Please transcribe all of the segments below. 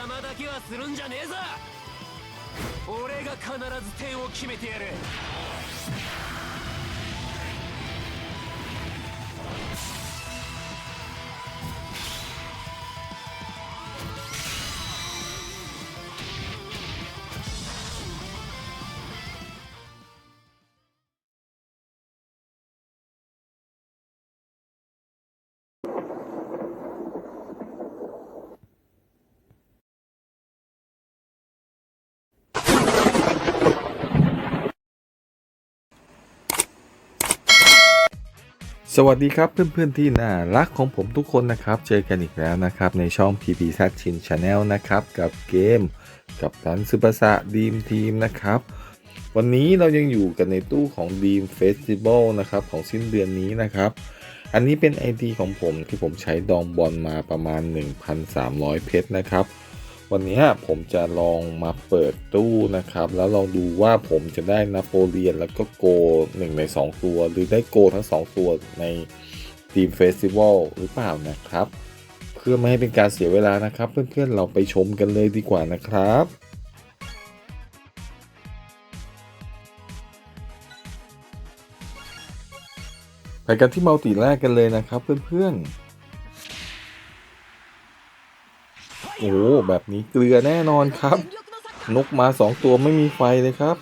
邪魔だけはするんじゃねえぞ。俺が必ず点を決めてやる。 สวัสดีครับเพื่อนๆที่น่ารักของผมทุกคนนะครับ เจอกันอีกแล้วนะครับ ในช่อง PP s a t Chin Channel นะครับ กับเกม กับตันซูเปอร์ซะดีมทีมนะครับ วันนี้เรายังอยู่กันในตู้ของ Dream Festival นะครับ ของสิ้นเดือนนี้นะครับ อันนี้เป็นไอ ID ของผมที่ผมใช้ดองบอลมาประมาณ 1,300 เพชรนะครับ วันนี้ผมจะลองมาเปิดตู้นะครับ แล้วลองดูว่าผมจะได้นโปเลียนแล้วก็โกหนึ่งใน 2 ตัว หรือได้โกทั้ง 2 ตัวในทีมเฟสติวัลหรือเปล่านะครับ เพื่อไม่ให้เป็นการเสียเวลานะครับ เพื่อนๆเราไปชมกันเลยดีกว่านะครับไปกันที่มัลติแรกกันเลยนะครับเพื่อนๆ โอ้โหแบบนี้เกลือแน่นอนครับ นกมาสองตัวไม่มีไฟเลยครับ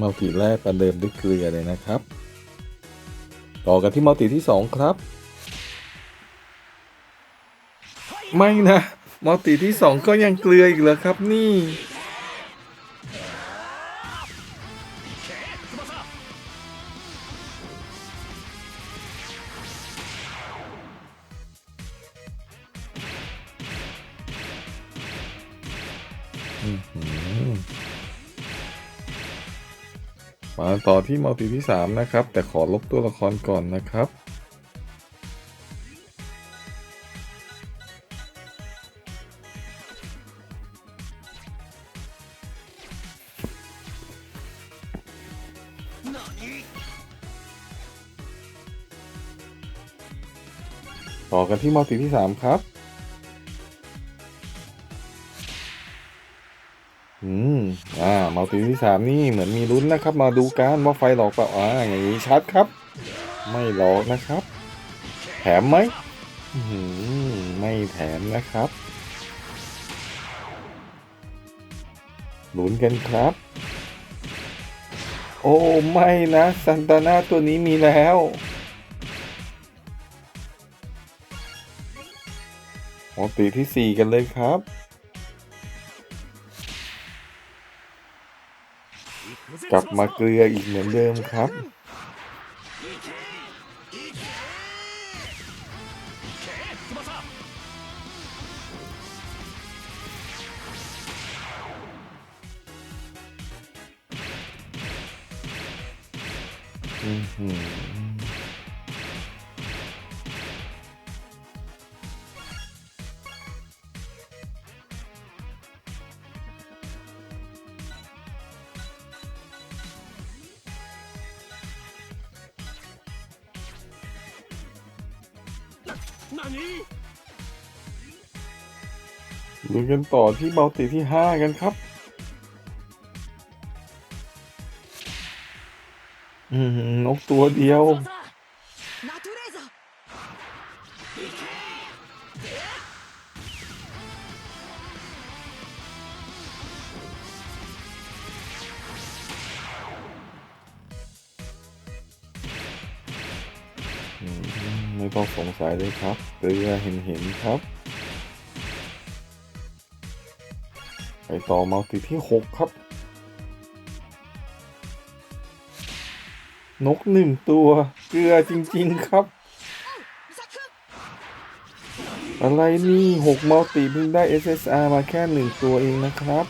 มัลติแรกประเดิมด้วยเกลือเลยนะครับ ต่อกันที่มัลติที่สองครับ ไม่นะ มัลติที่สองก็ยังเกลืออีกเหรอครับนี่ มาต่อที่มัลติที่ 3 นะครับ แต่ขอลบตัวละครก่อนนะครับ ต่อกันที่มัลติที่ 3 ครับ อืม อ่ามัลติที่สามนี่เหมือนมีลุ้นนะครับ มาดูกันว่าไฟหลอกเปล่าอ่าอย่างนี้ชัดครับ ไม่หลอกนะครับ แถมไหมอื้อหือไม่แถมนะครับลุ้นกันครับ โอ้ ไม่นะซันตาน่าตัวนี้มีแล้ว มัลติที่สี่กันเลยครับ กลับมาเกลืออีกเหมือนเดิมครับ ดูกันต่อที่เบลติที่ 5 กันครับ อืมนกตัวเดียวไม่ต้องสงสัยเลยครับเกลือเห็นเห็นครับ ไปต่อมัลติที่หกครับ นกหนึ่งตัว เกลือจริง ๆ ครับ อะไรนี่หกมัลติเพิ่งได้ SSR มาแค่หนึ่งตัวเองนะครับ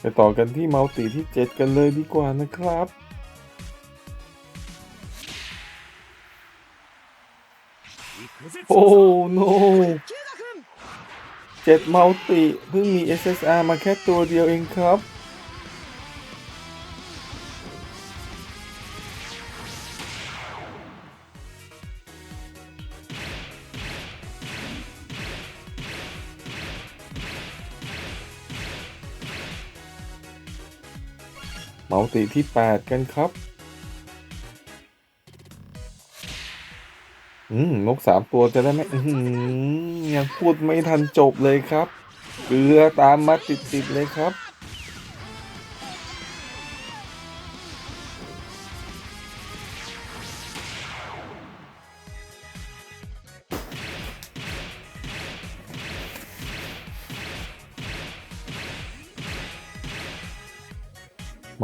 ไปต่อกันที่มัลติที่ 7 กันเลยดีกว่านะครับ โอ้โหนเจ็ดมัลติเพิ่งมี SSR มาแค่ตัวเดียวเองครับ ติที่ 8 กันครับ อืม นกสามตัวจะได้ไหมอือหือยังพูดไม่ทันจบเลยครับ เกลือตามมาติดๆเลยครับ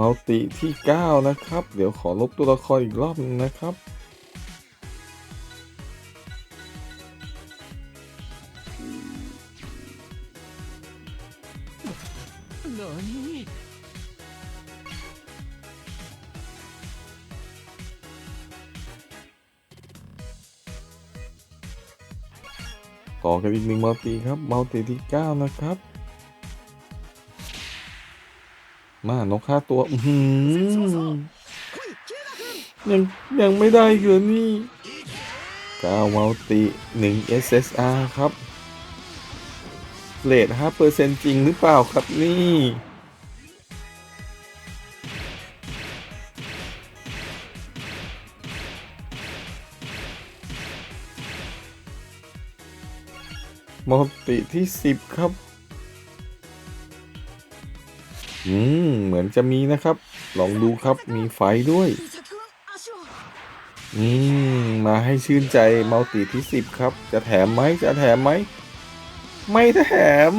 มัลติที่ 9 นะครับ เดี๋ยวขอลบตัวละครอีกรอบนึงนะครับต่อกันอีกหนึ่งมัลติครับมัลติที่ 9 นะครับ มานกค่าตัวอืยังยังไม่ได้เกินนี่กาวาติหนึ่ง SSR ครับเลทห้าเปอร์เซ็นจริงหรือเปล่าครับนี่มอติที่สิบครับ อืม เหมือนจะมีนะครับ ลองดูครับ มีไฟด้วย อืม มาให้ชื่นใจมัลติที่สิบครับ จะแถมไหม จะแถมไหม ไม่แถม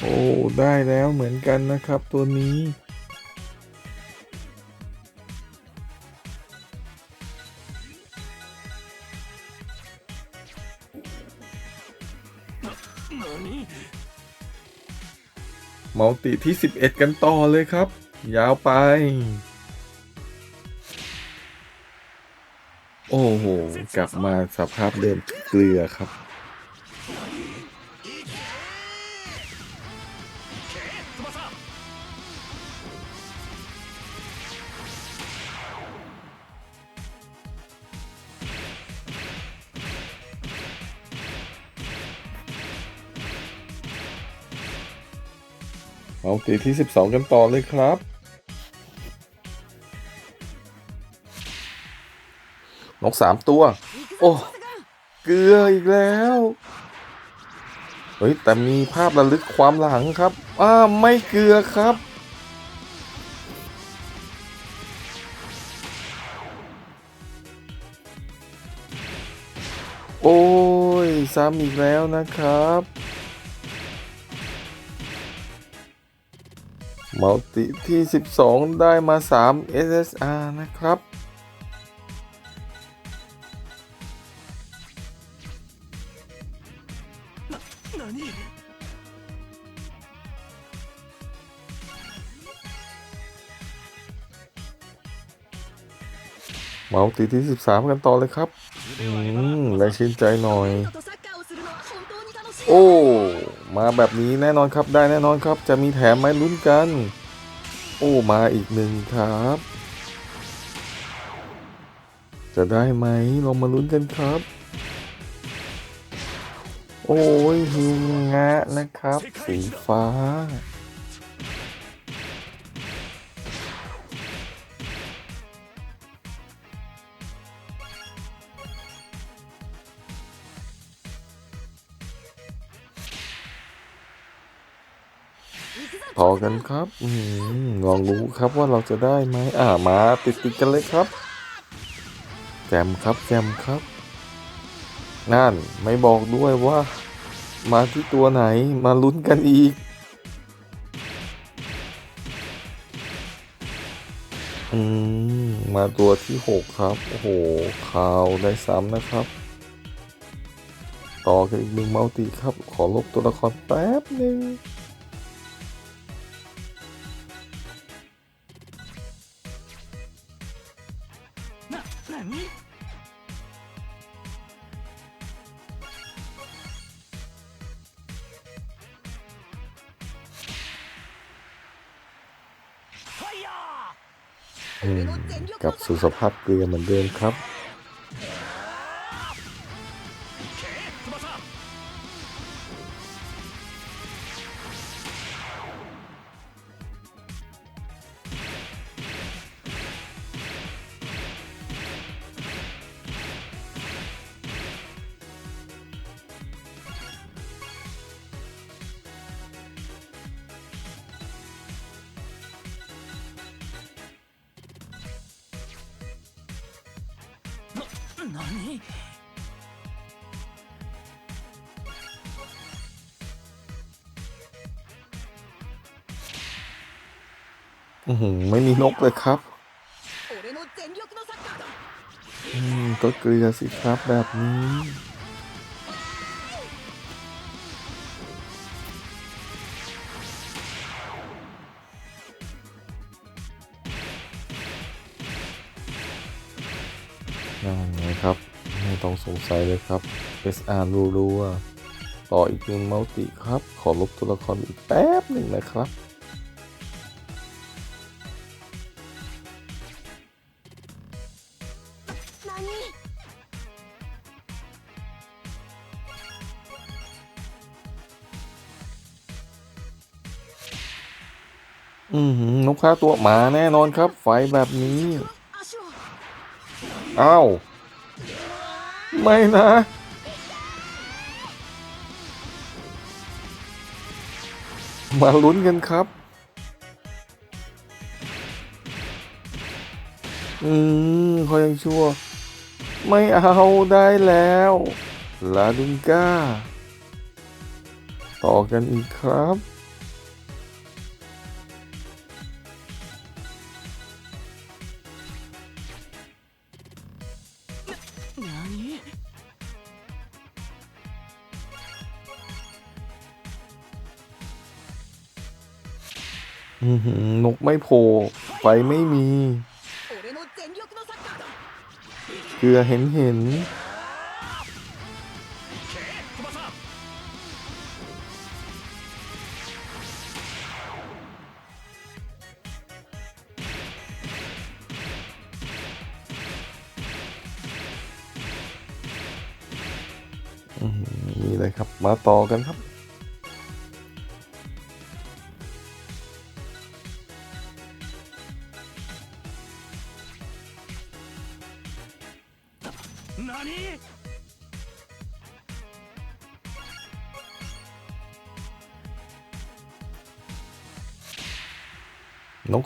โอ้ ได้แล้วเหมือนกันนะครับตัวนี้ มัลติที่ 11 กันต่อเลยครับ ยาวไป โอ้โห กลับมาสภาพเดิมเกลือครับ เอาตีที่ 12 กันต่อเลยครับ นกสามตัว โอ้ เกลืออีกแล้ว เฮ้ย แต่มีภาพระลึกความหลังครับ อ้าไม่เกลือครับ โอ้ย ซ้ำอีกแล้วนะครับ เมัลติที่ 12 ได้มา 3 SSR นะครับ เมาติที่ 13 กันต่อเลยครับ อืมแรงชินใจหน่อย โอ้ มาแบบนี้แน่นอนครับได้แน่นอนครับ จะมีแถมไหมลุ้นกัน โอ้มาอีกหนึ่งครับ จะได้ไหมลองมาลุ้นกันครับ โอ้ยหิวงะนะครับ สีฟ้า ต่อกันครับอลองรู้ครับว่าเราจะได้ไหมอ่ามาติดติดๆกันเลยครับ แจมครับแจมครับ นั่นไม่บอกด้วยว่า มาที่ตัวไหนมาลุ้นกันอีก อืม มาตัวที่หกครับ โอ้โหคาวได้ซ้ำนะครับต่อกันอีกหนึ่งมัลติครับ ขอลบตัวละครแป๊บหนึ่ง กับสู่สภาพเกลือเหมือนเดิมครับ 何อืมไม่มีนกเลยครับ อืม ก็เกลือสิครับแบบนี้ สงสัยเลยครับ SR รัวๆต่ออีกหนึ่งมัลติครับ ขอลบตัวละครอีกแป๊บหนึ่งนะครับอืมนกค้าตัวหมาแน่นอนครับ ไฟแบบนี้ อ้าว ไม่นะ มาลุ้นกันครับ อืมเขายังชั่ว ไม่เอาได้แล้ว ลาดุงก้า ต่อกันอีกครับ ไม่โผล่ไฟไม่มี เกลือเห็นเห็นนี่เลยครับ มาต่อกันครับ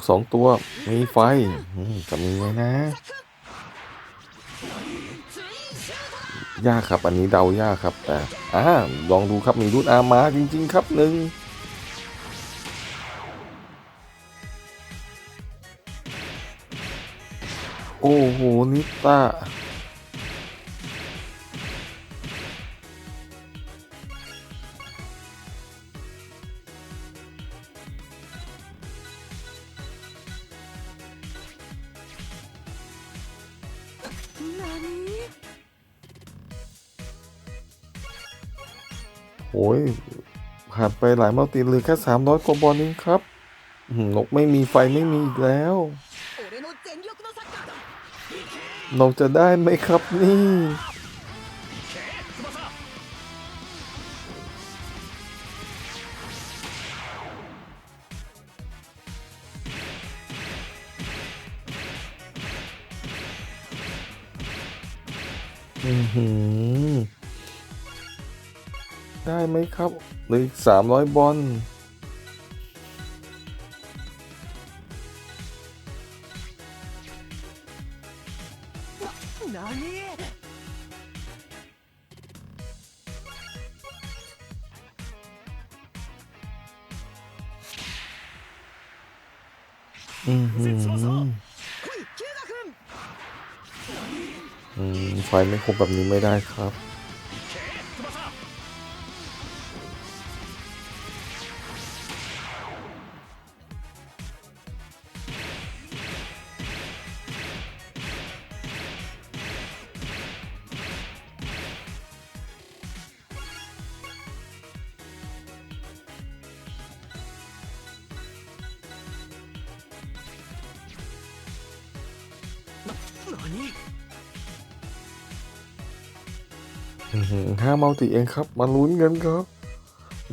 สองตัว มีไฟจะมีไว้นะ ยากครับ อันนี้เดายากครับ แต่อ่าลองดูครับมีรุ่นอามาจริง ๆ ครับหนึ่งโอ้โหนิตา ไปหลายมาติเหลือแค่สามร้อยกว่าบอลนึงครับนกไม่มีไฟไม่มีอีกแล้ว นกจะได้ไหมครับนี่ อือหือ ได้ไหมครับหรือสามร้อยบอลอืมหืมไฟไม่คบแบบนี้ไม่ได้ครับ ติเองครับ มาลุ้นกันครับ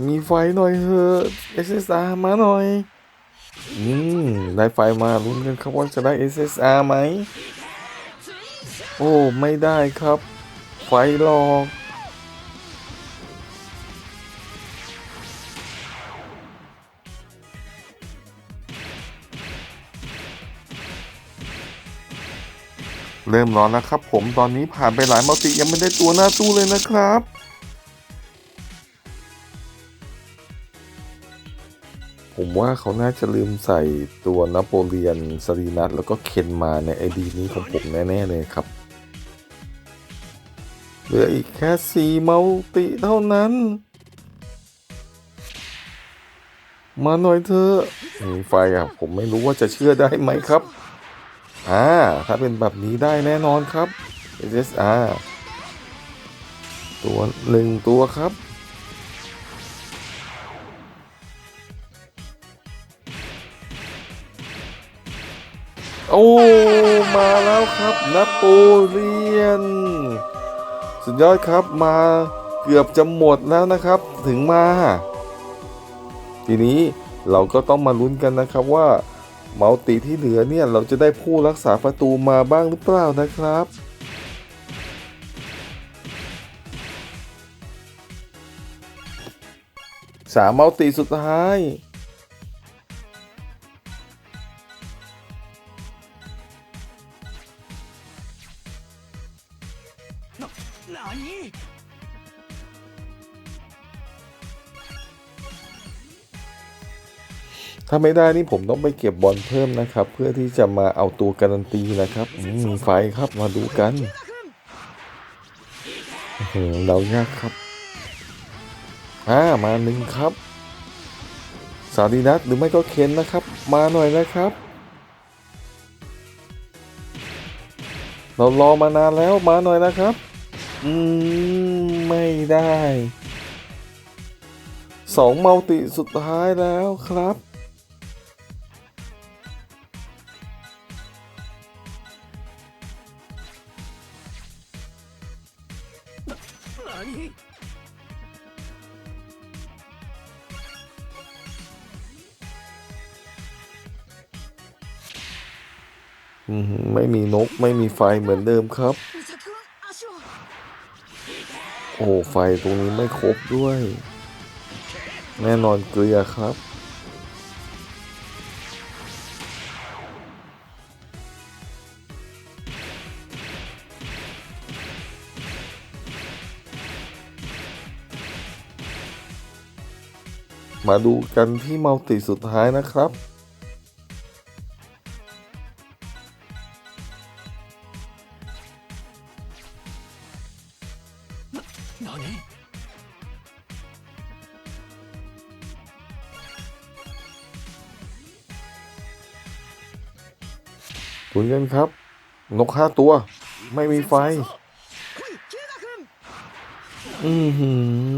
มีไฟหน่อยเถอะ SSR มาหน่อย อืม ได้ไฟมาลุ้นกันครับว่าจะได้ SSR ไหม โอ้ ไม่ได้ครับ ไฟหลอกเริ่มร้อนแล้วครับผมตอนนี้ผ่านไปหลายมัลติยังไม่ได้ตัวหน้าตู้เลยนะครับ ผมว่าเขาน่าจะลืมใส่ตัวนโปเลียนสรีนัทแล้วก็เคนมาในไอดีนี้ของผมแน่ ๆ เลยครับ เหลืออีกแค่สี่มัลติเท่านั้น มาหน่อยเถอะมีไฟอะ ผมไม่รู้ว่าจะเชื่อได้ไหมครับ อ่า ถ้าเป็นแบบนี้ได้แน่นอนครับ SSR ตัวหนึ่งตัวครับ โอ้ มาแล้วครับนโปเลียน สุดยอดครับมาเกือบจะหมดแล้วนะครับ ถึงมา ทีนี้เราก็ต้องมาลุ้นกันนะครับว่ามัลติที่เหลือเนี่ย เราจะได้ผู้รักษาประตูมาบ้างหรือเปล่านะครับ สามมัลติสุดท้าย ถ้าไม่ได้นี่ผมต้องไปเก็บบอลเพิ่มนะครับ เพื่อที่จะมาเอาตัวการันตีนะครับมีไฟครับมาดูกันเรายากครับอ่ามาหนึ่งครับสารีนัทหรือไม่ก็เคนนะครับ มาหน่อยนะครับ เรารอมานานแล้วมาหน่อยนะครับอืมไม่ได้สองมัลติสุดท้ายแล้วครับ ไม่มีไฟเหมือนเดิมครับ โอ้ไฟตรงนี้ไม่ครบด้วย แน่นอนเกลือครับมาดูกันที่มัลติสุดท้ายนะครับ ยกันครับ นกห้าตัว ไม่มีไฟ อืมหื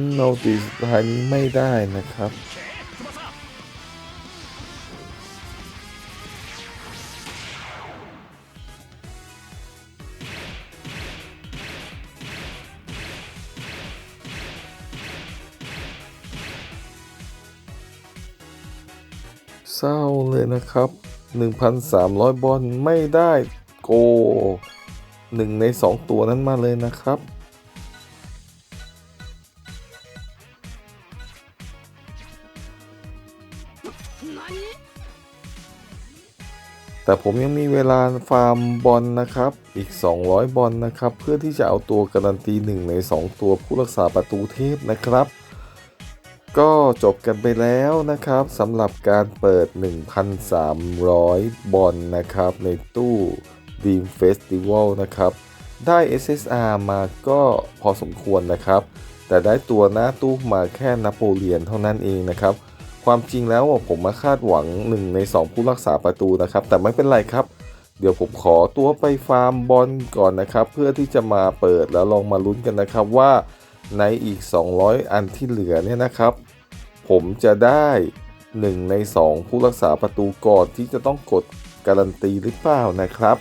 มเราตีสถานี้ไม่ได้นะครับ เศร้าเลยนะครับ 1,300 บอลไม่ได้โกหนึ่งในสองตัวนั้นมาเลยนะครับ แต่ผมยังมีเวลาฟาร์มบอลนะครับ อีก 200 บอลนะครับ เพื่อที่จะเอาตัวการันตี 1 ใน 2 ตัวผู้รักษาประตูเทพนะครับ ก็จบกันไปแล้วนะครับสำหรับการเปิด 1,300 บอลนะครับ ในตู้ Dream Festival นะครับ ได้ SSR มาก็พอสมควรนะครับ แต่ได้ตัวหน้าตู้มาแค่นโปเลียนเท่านั้นเองนะครับ ความจริงแล้วผมมาคาดหวัง 1 ใน 2 ผู้รักษาประตูนะครับ แต่ไม่เป็นไรครับ เดี๋ยวผมขอตัวไปฟาร์มบอลก่อนนะครับ เพื่อที่จะมาเปิดแล้วลองมาลุ้นกันนะครับว่า ในอีก 200 อันที่เหลือเนี่ยนะครับ ผมจะได้ 1 ใน 2 ผู้รักษาประตูก่อนที่จะต้องกดการันตีหรือเปล่านะครับ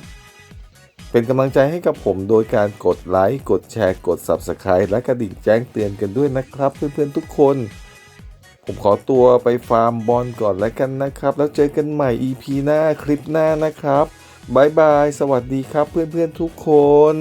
เป็นกำลังใจให้กับผมโดยการกดไลค์ กดแชร์ กด Subscribe และกระดิ่งแจ้งเตือนกันด้วยนะครับ เพื่อนๆทุกคน ผมขอตัวไปฟาร์มบอลก่อนแล้วกันนะครับ แล้วเจอกันใหม่ EP หน้าคลิปหน้านะครับบายบาย สวัสดีครับเพื่อนๆทุกคน